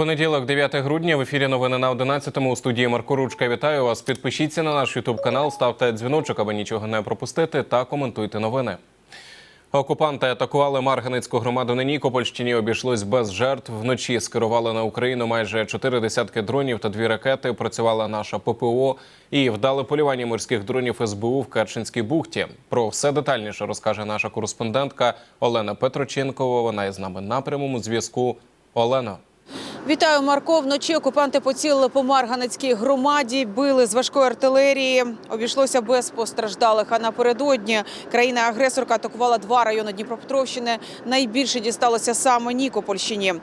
Понеділок, 9 грудня, в ефірі новини на 11-му. У студії Марко Ручка. Вітаю вас. Підпишіться на наш Ютуб канал, ставте дзвіночок, аби нічого не пропустити, та коментуйте новини. Окупанти атакували Марганецьку громаду на Нікопольщині. Обійшлось без жертв. Вночі скерували на Україну майже чотири десятки дронів та дві ракети. Працювала наша ППО і вдали полювання морських дронів СБУ в Керченській бухті. Про все детальніше розкаже наша кореспондентка Олена Петроченкова. Вона із нами на прямому зв'язку. Олено. Вітаю, Марко. Вночі окупанти поцілили по Марганецькій громаді, били з важкої артилерії. Обійшлося без постраждалих. А напередодні країна-агресорка атакувала два райони Дніпропетровщини. Найбільше дісталося саме Нікопольщині.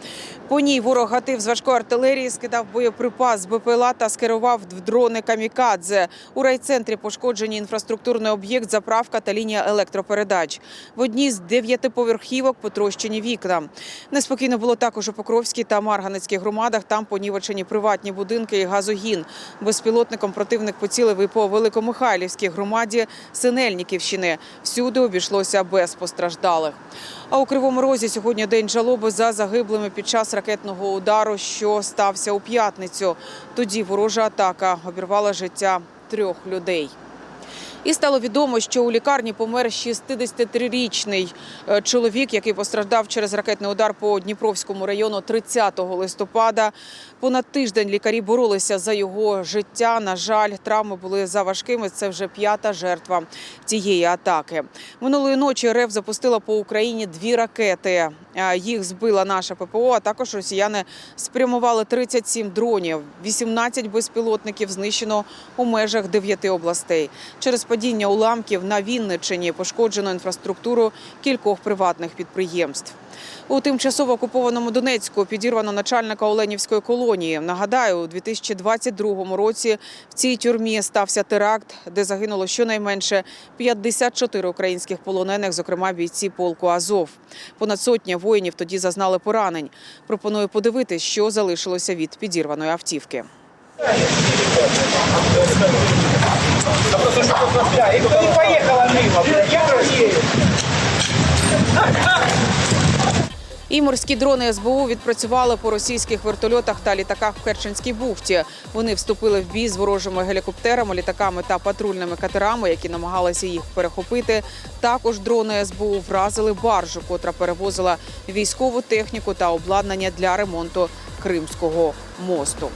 По ній ворог гатив з важкої артилерії, скидав боєприпас БПЛА та скерував в дрони камікадзе. У райцентрі пошкоджені інфраструктурний об'єкт, заправка та лінія електропередач. В одній з дев'ятиповерхівок потрощені вікна. Неспокійно було також у Покровській та Марганецькій громадах. Там понівечені приватні будинки і газогін. Безпілотником противник поцілив і по Великомихайлівській громаді Синельниківщини. Всюди обійшлося без постраждалих. А у Кривому Розі сьогодні день жалоби за загиблими під час ракетного удару, що стався у п'ятницю. Тоді ворожа атака обірвала життя трьох людей. І стало відомо, що у лікарні помер 63-річний е, чоловік, який постраждав через ракетний удар по Дніпровському району 30 листопада. Понад тиждень лікарі боролися за його життя. На жаль, травми були за важкими. Це вже п'ята жертва цієї атаки. Минулої ночі РФ запустила по Україні дві ракети. Е, Їх збила наша ППО. А також росіяни спрямували 37 дронів. 18 безпілотників знищено у межах 9 областей. Через падіння уламків на Вінниччині пошкоджено інфраструктуру кількох приватних підприємств. У тимчасово окупованому Донецьку підірвано начальника Оленівської колонії. Нагадаю, у 2022 році в цій тюрмі стався теракт, де загинуло щонайменше 54 українських полонених, зокрема бійці полку Азов. Понад сотня воїнів тоді зазнали поранень. Пропоную подивитись, що залишилося від підірваної автівки. И кто не поехала мимо, я разъеду. І морські дрони СБУ відпрацювали по російських вертольотах та літаках в Керченській бухті. Вони вступили в бій з ворожими гелікоптерами, літаками та патрульними катерами, які намагалися їх перехопити. Також дрони СБУ вразили баржу, котра перевозила військову техніку та обладнання для ремонту Кримського мосту.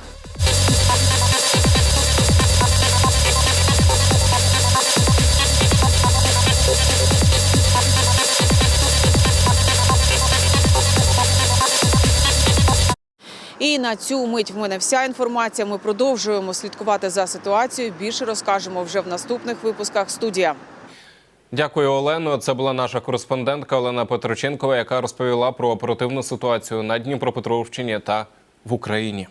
І на цю мить в мене вся інформація. Ми продовжуємо слідкувати за ситуацією. Більше розкажемо вже в наступних випусках. Студія. Дякую, Олено. Це була наша кореспондентка Олена Петроченкова, яка розповіла про оперативну ситуацію на Дніпропетровщині та в Україні.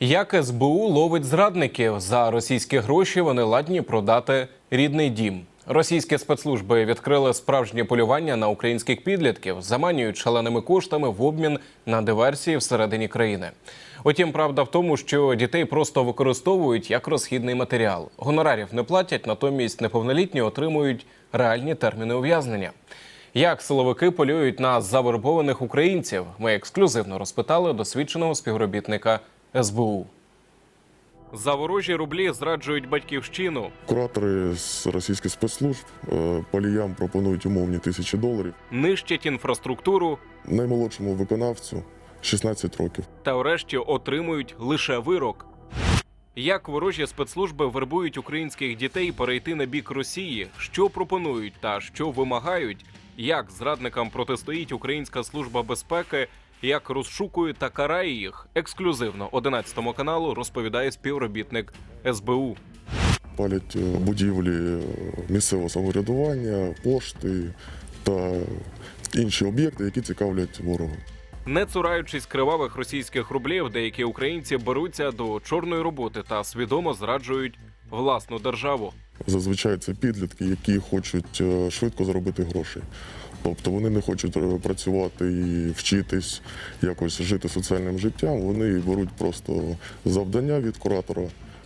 Як СБУ ловить зрадників за російські гроші, вони ладні продати рідний дім. Російські спецслужби відкрили справжнє полювання на українських підлітків, заманюють шаленими коштами в обмін на диверсії всередині країни. Утім, правда в тому, що дітей просто використовують як розхідний матеріал. Гонорарів не платять, натомість неповнолітні отримують реальні терміни ув'язнення. Як силовики полюють на завербованих українців? Ми ексклюзивно розпитали досвідченого співробітника СБУ. За ворожі рублі зраджують батьківщину. Куратори з російських спецслужб е, поліям пропонують умовні тисячі доларів. нищать інфраструктуру Наймолодшому виконавцю 16 років. та врешті отримують лише вирок. Як ворожі спецслужби вербують українських дітей перейти на бік Росії, що пропонують та що вимагають, як зрадникам протистоїть Українська служба безпеки, як розшукує та карає їх ексклюзивно 11 каналу розповідає співробітник СБУ. Палять е, будівлі е, місцевого самоврядування, пошти та інші об'єкти, які цікавлять ворога. Не цураючись кривавих російських рублів, деякі українці беруться до чорної роботи та свідомо зраджують власну державу. Зазвичай це підлітки, які хочуть е, швидко заробити гроші. Тобто вони не хочуть е, працювати і вчитись, якось жити соціальним життям. Вони беруть просто завдання від куратора,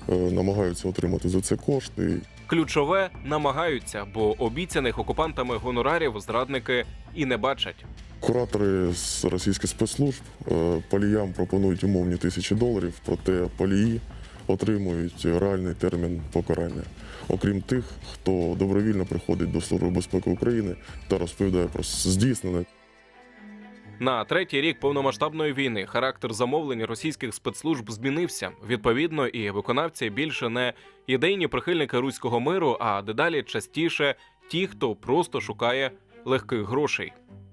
е, намагаються отримати за це кошти. Ключове намагаються, бо обіцяних окупантами гонорарів зрадники і не бачать. Куратори з російських спецслужб е, поліям пропонують умовні тисячі доларів, проте полії отримують реальний термін покарання. Окрім тих, хто добровільно приходить до Служби безпеки України та розповідає про здійснене На третій рік повномасштабної війни характер замовлень російських спецслужб змінився. Відповідно, і виконавці більше не ідейні прихильники руського миру, а дедалі частіше ті, хто просто шукає легких грошей.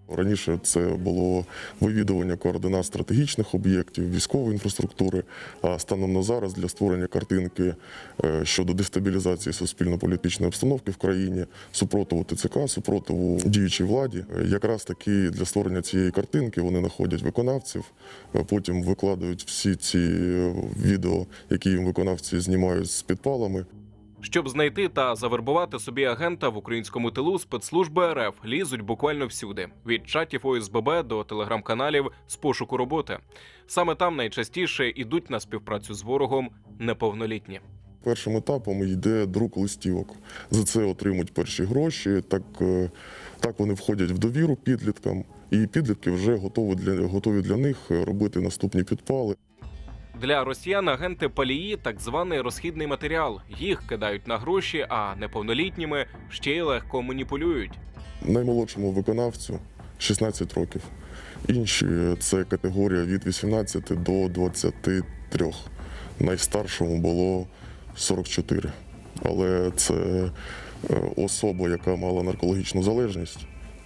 Раніше це було вивідування координат стратегічних об'єктів, військової інфраструктури. А станом на зараз для створення картинки е, щодо дестабілізації суспільно-політичної обстановки в країні, супротиву ТЦК, супротиву діючій владі. е, Якраз таки для створення цієї картинки вони знаходять виконавців, е, потім викладають всі ці відео, які їм виконавці знімають з підпалами. Щоб знайти та завербувати собі агента в українському тилу, спецслужби РФ лізуть буквально всюди: від чатів ОСББ до телеграм-каналів з пошуку роботи. Саме там найчастіше йдуть на співпрацю з ворогом неповнолітні. Першим етапом йде друк листівок. За це отримують перші гроші. Так, е, так вони входять в довіру підліткам, і підлітки вже готові для, готові для них робити наступні підпали. Для росіян агенти палії так званий розхідний матеріал. Їх кидають на гроші, а неповнолітніми ще й легко маніпулюють. Наймолодшому виконавцю 16 років. Інші це категорія від 18 до 23. Найстаршому було 44. Але це е, особа, яка мала наркологічну залежність,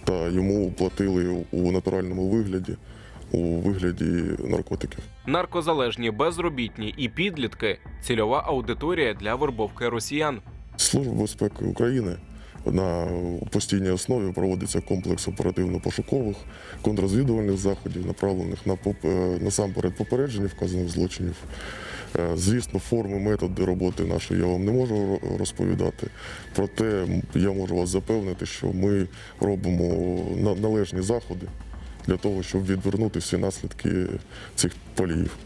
та йому платили у натуральному вигляді, у вигляді наркотиків. Наркозалежні, безробітні і підлітки цільова аудиторія для вербовки росіян. Служба безпеки України на постійній основі проводиться комплекс оперативно-пошукових контррозвідувальних заходів, направлених на поп- е, насамперед попередження вказаних злочинів. Е, Звісно, форми, методи роботи нашої я вам не можу розповідати. Проте я можу вас запевнити, що ми робимо належні заходи для того, щоб відвернути всі наслідки цих поліїв.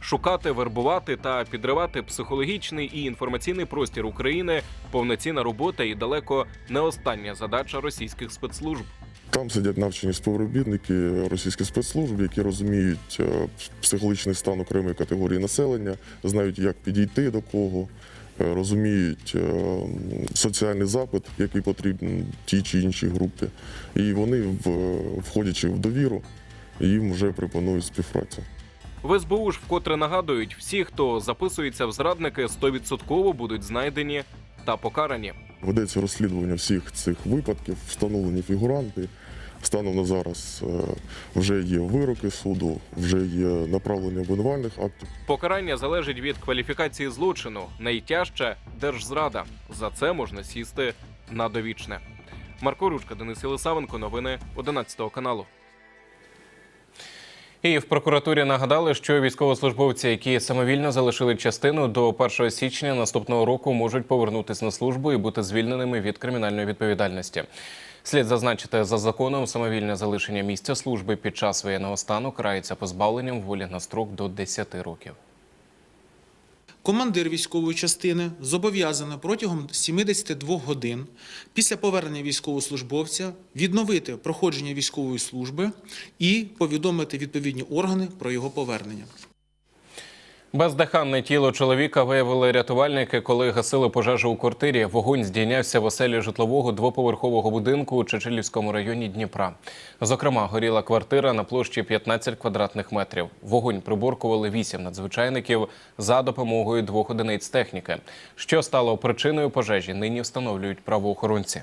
Шукати, вербувати та підривати психологічний і інформаційний простір України повноцінна робота і далеко не остання задача російських спецслужб. Там сидять навчені співробітники російських спецслужб, які розуміють е, психологічний стан окремої категорії населення, знають, як підійти до кого, розуміють е, соціальний запит, який потрібен тій чи іншій групі. І вони, входячи в довіру, їм вже пропонують співпрацю. В СБУ ж вкотре нагадують, всі, хто записується в зрадники, 100% будуть знайдені та покарані. Ведеться розслідування всіх цих випадків, встановлені фігуранти. Станом на зараз е, вже є вироки суду, вже є направлення обвинувальних актів. Покарання залежить від кваліфікації злочину. Найтяжче держзрада. За це можна сісти на довічне. Марко Ручка, Денис Єлисавенко, новини 11 каналу. І в прокуратурі нагадали, що військовослужбовці, які самовільно залишили частину до 1 січня наступного року, можуть повернутися на службу і бути звільненими від кримінальної відповідальності. Слід зазначити, за законом самовільне залишення місця служби під час воєнного стану карається позбавленням волі на строк до 10 років. Командир військової частини зобов'язаний протягом 72 годин після повернення військовослужбовця відновити проходження військової служби і повідомити відповідні органи про його повернення. Бездиханне тіло чоловіка виявили рятувальники, коли гасили пожежу у квартирі. Вогонь здійнявся в оселі житлового двоповерхового будинку у Чечелівському районі Дніпра. Зокрема, горіла квартира на площі 15 квадратних метрів. Вогонь приборкували вісім надзвичайників за допомогою двох одиниць техніки. Що стало причиною пожежі, нині встановлюють правоохоронці.